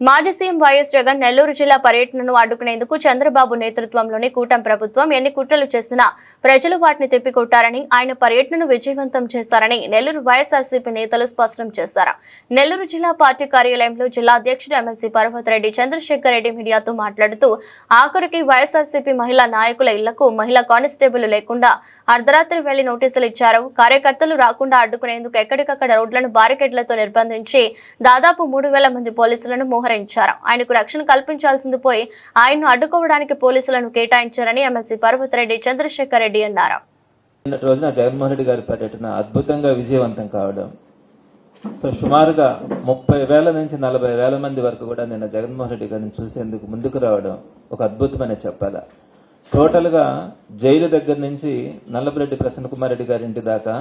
మాజీ CM YS Jagan Nellore జిల్లా పర్యటనను అడ్డుకునేందుకు చంద్రబాబు నేతృత్వంలోని కూటమి ప్రభుత్వం ఎన్ని కుట్రలు చేసినా ప్రజలు వాటిని తిప్పికొట్టారని ఆయన పర్యటనను విజయవంతం చేశారని నెల్లూరు వైఎస్ఆర్సీపీ నేతలు స్పష్టం చేశారు. నెల్లూరు జిల్లా పార్టీ కార్యాలయంలో జిల్లా అధ్యక్షుడు ఎమ్మెల్సీ పర్వతరెడ్డి చంద్రశేఖర్ రెడ్డి మీడియాతో మాట్లాడుతూ ఆఖరికి వైఎస్ఆర్సీపీ మహిళా నాయకుల ఇళ్ళకు మహిళా కానిస్టేబుల్ లేకుండా అర్ధరాత్రి వెళ్ళి నోటీసులు ఇచ్చారు. కార్యకర్తలు రాకుండా అడ్డుకునేందుకు ఎక్కడికక్కడ రోడ్లను బారికేడ్లతో నిర్బంధించి దాదాపు మూడు వేల మంది పోలీసులను మోహరించారు. ఆయనకు రక్షణ కల్పించాల్సింది పోయి ఆయన్ను అడ్డుకోవడానికి పోలీసులను కేటాయించారని ఎమ్మెల్సీ పర్వతరెడ్డి చంద్రశేఖర్ రెడ్డి అన్నారు. రోజున జగన్మోహన్ రెడ్డి గారి పర్యటన అద్భుతంగా విజయవంతం కావడం. సో సుమారుగా ముప్పై వేల నుంచి నలభై వేల మంది వరకు కూడా నిన్న జగన్మోహన్ రెడ్డి గారిని చూసేందుకు ముందుకు రావడం ఒక అద్భుతమైన చెప్పాలా. టోటల్గా జైలు దగ్గర నుంచి నల్లబరెడ్డి ప్రసన్న కుమార్ రెడ్డి గారి ఇంటి దాకా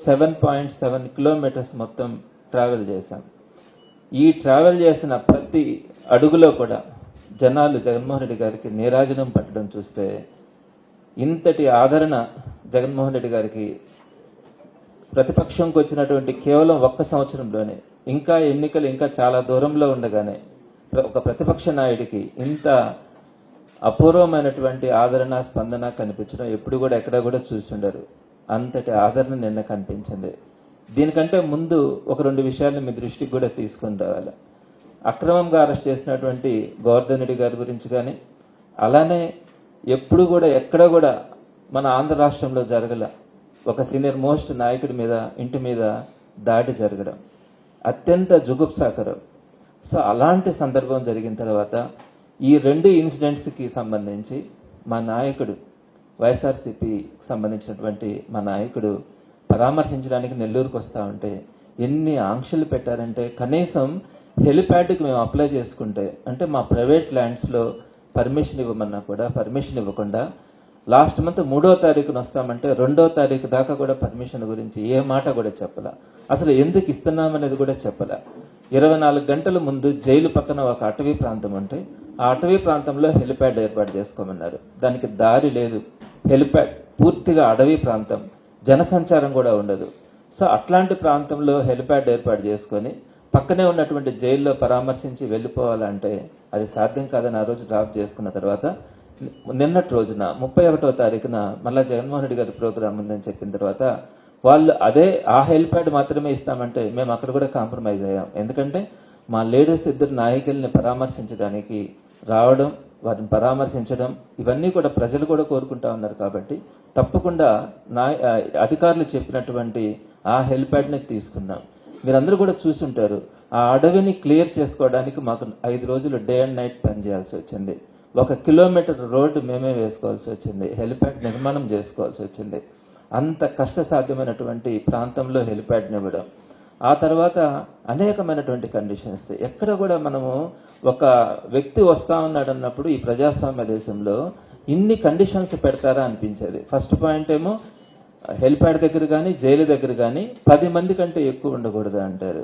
సెవెన్ పాయింట్ సెవెన్ కిలోమీటర్స్ మొత్తం ట్రావెల్ చేశాం. ఈ ట్రావెల్ చేసిన ప్రతి అడుగులో కూడా జనాలు జగన్మోహన్ రెడ్డి గారికి నీరాజనం పట్టడం చూస్తే ఇంతటి ఆదరణ జగన్మోహన్ రెడ్డి గారికి ప్రతిపక్షంకి వచ్చినటువంటి కేవలం ఒక్క సంవత్సరంలోనే ఇంకా ఎన్నికలు ఇంకా చాలా దూరంలో ఉండగానే ప్ర- ఒక ప్రతిపక్ష నాయుడికి ఇంత అపూర్వమైనటువంటి ఆదరణ స్పందన కనిపించడం ఎప్పుడు కూడా ఎక్కడ కూడా చూసిండరు అంతటి ఆదరణ నిన్న కనిపించింది. దీనికంటే ముందు ఒక రెండు విషయాలు మీ దృష్టికి కూడా తీసుకుని రావాలి. అక్రమంగా అరెస్ట్ చేసినటువంటి గోవర్ధన్ రెడ్డి గారి గురించి కానీ అలానే ఎప్పుడు కూడా ఎక్కడ కూడా మన ఆంధ్ర రాష్ట్రంలో జరగల ఒక సీనియర్ మోస్ట్ నాయకుడి మీద ఇంటి మీద దాడి జరగడం. అత్యంత జుగుప్సాకరం. సో అలాంటి సందర్భం జరిగిన తర్వాత ఈ రెండు ఇన్సిడెంట్స్కి సంబంధించి మా నాయకుడు వైఎస్ఆర్సీపీకి సంబంధించినటువంటి మా నాయకుడు పరామర్శించడానికి నెల్లూరుకు వస్తా ఉంటే ఎన్ని ఆంక్షలు పెట్టారంటే కనీసం హెలిప్యాడ్కి మేము అప్లై చేసుకుంటే అంటే మా ప్రైవేట్ ల్యాండ్స్లో పర్మిషన్ ఇవ్వమన్నా కూడా పర్మిషన్ ఇవ్వకుండా లాస్ట్ మంత్ మూడో తారీఖున వస్తామంటే రెండో తారీఖు దాకా కూడా పర్మిషన్ గురించి ఏ మాట కూడా చెప్పలా. అసలు ఎందుకు ఇస్తున్నామనేది కూడా చెప్పలా. ఇరవై నాలుగు గంటల ముందు జైలు పక్కన ఒక అటవీ ప్రాంతం ఉంటే ఆ అటవీ ప్రాంతంలో హెలిప్యాడ్ ఏర్పాటు చేసుకోమన్నారు. దానికి దారి లేదు. హెలిప్యాడ్ పూర్తిగా అడవి ప్రాంతం. జనసంచారం కూడా ఉండదు. సో అట్లాంటి ప్రాంతంలో హెలిప్యాడ్ ఏర్పాటు చేసుకొని పక్కనే ఉన్నటువంటి జైల్లో పరామర్శించి వెళ్ళిపోవాలంటే అది సాధ్యం కాదని ఆ రోజు డ్రాప్ చేసుకున్న తర్వాత నిన్నటి రోజున ముప్పై ఒకటో తారీఖున మళ్ళా జగన్మోహన్ రెడ్డి గారి ప్రోగ్రామ్ ఉందని చెప్పిన తర్వాత వాళ్ళు అదే ఆ హెల్ప్యాడ్ మాత్రమే ఇస్తామంటే మేము అక్కడ కూడా కాంప్రమైజ్ అయ్యాం. ఎందుకంటే మా లీడర్స్ ఇద్దరు నాయకుల్ని పరామర్శించడానికి రావడం వారిని పరామర్శించడం ఇవన్నీ కూడా ప్రజలు కూడా కోరుకుంటా ఉన్నారు కాబట్టి తప్పకుండా నా అధికారులు చెప్పినటువంటి ఆ హెల్ప్యాడ్ని తీసుకున్నాం మీరందరూ కూడా చూసుంటారు ఆ అడవిని క్లియర్ చేసుకోవడానికి మాకు ఐదు రోజులు డే అండ్ నైట్ పనిచేయాల్సి వచ్చింది. ఒక కిలోమీటర్ రోడ్డు మేమే వేసుకోవాల్సి వచ్చింది హెలిప్యాడ్ నిర్మాణం చేసుకోవాల్సి వచ్చింది. అంత కష్టసాధ్యమైనటువంటి ప్రాంతంలో హెలిప్యాడ్ని ఇవ్వడం. ఆ తర్వాత అనేకమైనటువంటి కండిషన్స్ ఎక్కడ కూడా మనము ఒక వ్యక్తి వస్తా ఉన్నాడు అన్నప్పుడు ఈ ప్రజాస్వామ్య దేశంలో ఇన్ని కండిషన్స్ పెడతారా అనిపించేది. ఫస్ట్ పాయింట్ ఏమో హెలిప్యాడ్ దగ్గర కానీ జైలు దగ్గర కానీ పది మంది కంటే ఎక్కువ ఉండకూడదు అంటారు.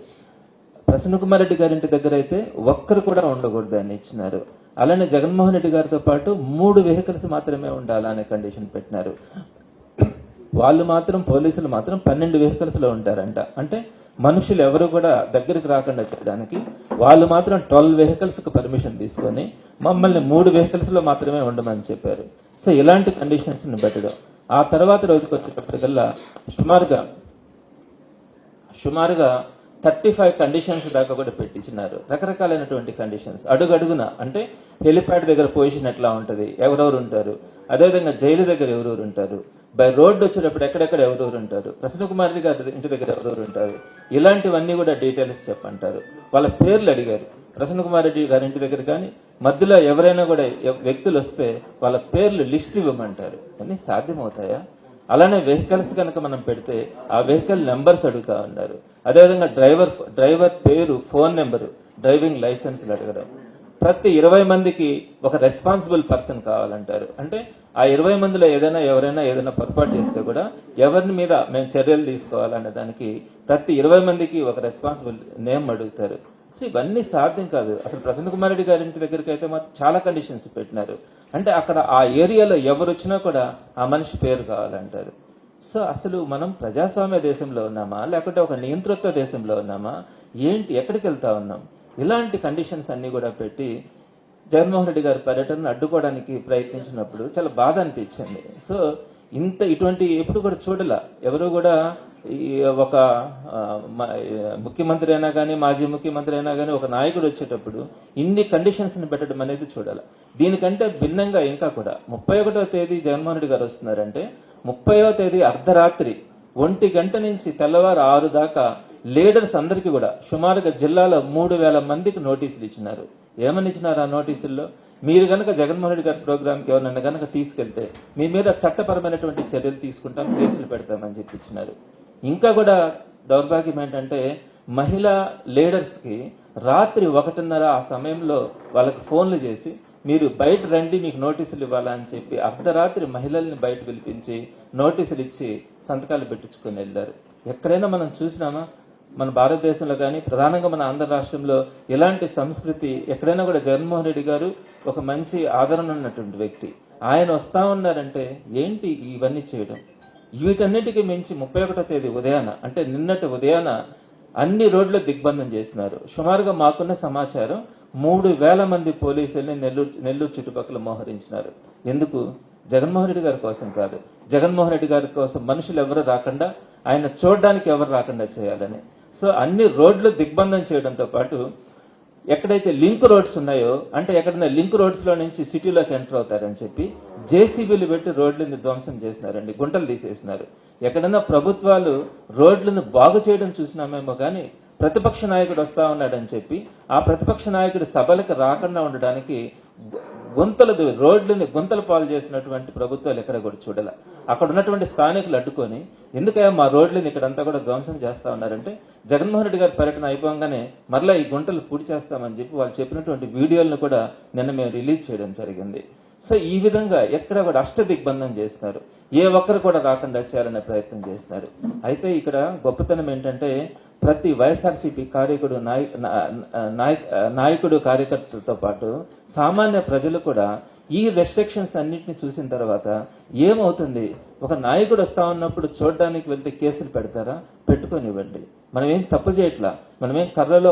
ప్రసన్న కుమార్ రెడ్డి గారి ఇంటి దగ్గర అయితే ఒక్కరు కూడా ఉండకూడదు అని ఇచ్చినారు. అలానే జగన్మోహన్ రెడ్డి గారితో పాటు మూడు వెహికల్స్ మాత్రమే ఉండాలనే కండిషన్ పెట్టినారు. వాళ్ళు మాత్రం పోలీసులు మాత్రం పన్నెండు వెహికల్స్లో ఉంటారంట. అంటే మనుషులు ఎవరు కూడా దగ్గరికి రాకుండా చేయడానికి వాళ్ళు మాత్రం ట్వెల్వ్ వెహికల్స్కి పర్మిషన్ తీసుకొని మమ్మల్ని మూడు వెహికల్స్లో మాత్రమే ఉండమని చెప్పారు. సో ఇలాంటి కండిషన్స్ని పెట్టడం. ఆ తర్వాత రోజుకి వచ్చేటప్పటికల్లా సుమారుగా సుమారుగా థర్టీ ఫైవ్ కండిషన్స్ దాకా కూడా పెట్టించినారు. రకరకాలైనటువంటి కండిషన్స్ అడుగడుగున అంటే హెలిప్యాడ్ దగ్గర పొజిషన్ ఎట్లా ఉంటుంది? ఎవరెవరు ఉంటారు? అదేవిధంగా జైలు దగ్గర ఎవరెవరు ఉంటారు? బై రోడ్డు వచ్చేటప్పుడు ఎక్కడెక్కడ ఎవరెవరు ఉంటారు? ప్రసన్న కుమార్ రెడ్డి గారి ఇంటి దగ్గర ఎవరెవరు ఉంటారు? ఇలాంటివన్నీ కూడా డీటెయిల్స్ చెప్పంటారు. వాళ్ళ పేర్లు అడిగారు. ప్రసన్న కుమార్ రెడ్డి గారి ఇంటి దగ్గర కానీ మధ్యలో ఎవరైనా కూడా వ్యక్తులు వస్తే వాళ్ళ పేర్లు లిస్ట్ ఇవ్వమంటారు. అన్ని సాధ్యమవుతాయా? అలానే వెహికల్స్ కనుక మనం పెడితే ఆ వెహికల్ నెంబర్స్ అడుగుతా ఉన్నారు. అదేవిధంగా డ్రైవర్ డ్రైవర్ పేరు ఫోన్ నెంబరు డ్రైవింగ్ లైసెన్స్లు అడగడం. ప్రతి ఇరవై మందికి ఒక రెస్పాన్సిబుల్ పర్సన్ కావాలంటారు. అంటే ఆ ఇరవై మందిలో ఏదైనా ఎవరైనా ఏదైనా పొరపాటు చేస్తే కూడా ఎవరిని మీద మేము చర్యలు తీసుకోవాలనే దానికి ప్రతి ఇరవై మందికి ఒక రెస్పాన్సిబిలిటీ నేమ్ అడుగుతారు. సో ఇవన్నీ సాధ్యం కాదు. అసలు ప్రసన్న కుమార్ రెడ్డి గారి ఇంటి దగ్గరికి అయితే మాత్రం చాలా కండిషన్స్ పెట్టినారు. అంటే అక్కడ ఆ ఏరియాలో ఎవరు వచ్చినా కూడా ఆ మనిషి పేరు కావాలంటారు. సో అసలు మనం ప్రజాస్వామ్య దేశంలో ఉన్నామా? లేకుంటే ఒక నియంతృత్వ దేశంలో ఉన్నామా? ఏంటి ఎక్కడికి వెళ్తా ఉన్నాం? ఇలాంటి కండిషన్స్ అన్ని కూడా పెట్టి జగన్మోహన్ రెడ్డి గారి పర్యటనను అడ్డుకోవడానికి ప్రయత్నించినప్పుడు చాలా బాధ అనిపించింది. సో ఇంత ఇటువంటి ఎప్పుడు కూడా చూడల. ఎవరు కూడా ఈ ఒక ముఖ్యమంత్రి అయినా కానీ మాజీ ముఖ్యమంత్రి అయినా కానీ ఒక నాయకుడు వచ్చేటప్పుడు ఇన్ని కండిషన్స్ని పెట్టడం అనేది చూడాలి. దీనికంటే భిన్నంగా ఇంకా కూడా ముప్పై ఒకటో తేదీ జగన్మోహన్ రెడ్డి గారు వస్తున్నారంటే ముప్పయో తేదీ అర్ధరాత్రి ఒంటి గంట నుంచి తెల్లవారు ఆరు దాకా లీడర్స్ అందరికీ కూడా సుమారుగా జిల్లాలో మూడు వేల మందికి నోటీసులు ఇచ్చినారు. ఏమని ఇచ్చినారు ఆ నోటీసుల్లో? మీరు గనక జగన్మోహన్ రెడ్డి గారి ప్రోగ్రామ్కి ఎవరన్నా గనక తీసుకెళ్తే మీ మీద చట్టపరమైనటువంటి చర్యలు తీసుకుంటాం కేసులు పెడతామని చెప్పి ఇచ్చినారు. ఇంకా కూడా దౌర్భాగ్యం ఏంటంటే మహిళా లీడర్స్కి రాత్రి ఒకటిన్నర ఆ సమయంలో వాళ్ళకి ఫోన్లు చేసి మీరు బయట రండి మీకు నోటీసులు ఇవ్వాలా అని చెప్పి అర్ధరాత్రి మహిళల్ని బయట పిలిపించి నోటీసులు ఇచ్చి సంతకాలు పెట్టించుకొని వెళ్ళారు. ఎక్కడైనా మనం చూసినామా? మన భారతదేశంలో కానీ ప్రధానంగా మన ఆంధ్ర రాష్ట్రంలో ఇలాంటి సంస్కృతి ఎక్కడైనా కూడా జగన్మోహన్ రెడ్డి గారు ఒక మంచి ఆదరణ ఉన్నటువంటి వ్యక్తి. ఆయన వస్తా ఉన్నారంటే ఏంటి ఇవన్నీ చేయడం? వీటన్నిటికీ మించి ముప్పై ఒకటో తేదీ ఉదయాన అంటే నిన్నటి ఉదయాన అన్ని రోడ్లు దిగ్బంధం చేసినారు. సుమారుగా మాకున్న సమాచారం మూడు వేల మంది పోలీసుల్ని నెల్లూరు నెల్లూరు చుట్టుపక్కల మోహరించినారు. ఎందుకు? జగన్మోహన్ రెడ్డి గారి కోసం కాదు. జగన్మోహన్ రెడ్డి గారి కోసం మనుషులు ఎవరు రాకుండా ఆయన చూడడానికి ఎవరు రాకుండా చేయాలని. సో అన్ని రోడ్లు దిగ్బంధం చేయడంతో పాటు ఎక్కడైతే లింక్ రోడ్స్ ఉన్నాయో అంటే ఎక్కడైనా లింక్ రోడ్స్లో నుంచి సిటీలోకి ఎంటర్ అవుతారని చెప్పి జేసీబీలు పెట్టి రోడ్లని ధ్వంసం చేసినారండి గుంటలు తీసేసినారు ఎక్కడైనా ప్రభుత్వాలు రోడ్లను బాగు చేయడం చూసినామేమో కానీ ప్రతిపక్ష నాయకుడు వస్తా ఉన్నాడని చెప్పి ఆ ప్రతిపక్ష నాయకుడు సభలకు రాకుండా ఉండడానికి గుంతలు రోడ్లని గుంతలు పాలు చేసినటువంటి ప్రభుత్వాలు ఎక్కడ కూడా చూడాల. అక్కడ ఉన్నటువంటి స్థానికులు అడ్డుకొని ఎందుకైనా మా రోడ్లని ఇక్కడంతా కూడా ధ్వంసం చేస్తా ఉన్నారంటే జగన్మోహన్ రెడ్డి గారి పర్యటన అయిపోగానే మరలా ఈ గుంటలు పూడి చేస్తామని చెప్పి వాళ్ళు చెప్పినటువంటి వీడియోలను కూడా నిన్న మేము రిలీజ్ చేయడం జరిగింది. సో ఈ విధంగా ఎక్కడ కూడా అష్ట దిగ్బంధం చేస్తున్నారు. ఏ ఒక్కరు కూడా రాకుండా చేయాలనే ప్రయత్నం చేస్తున్నారు. అయితే ఇక్కడ గొప్పతనం ఏంటంటే ప్రతి వైఎస్ఆర్సీపీ కార్యకుడు నాయకుడు కార్యకర్తలతో పాటు సామాన్య ప్రజలు కూడా ఈ రెస్ట్రిక్షన్స్ అన్నిటిని చూసిన తర్వాత ఏమవుతుంది? ఒక నాయకుడు వస్తా ఉన్నప్పుడు చూడడానికి వెళ్తే కేసులు పెడతారా? పెట్టుకొని ఇవ్వండి. మనం ఏం తప్పు చేయట్లా? మనం ఏం కర్రలో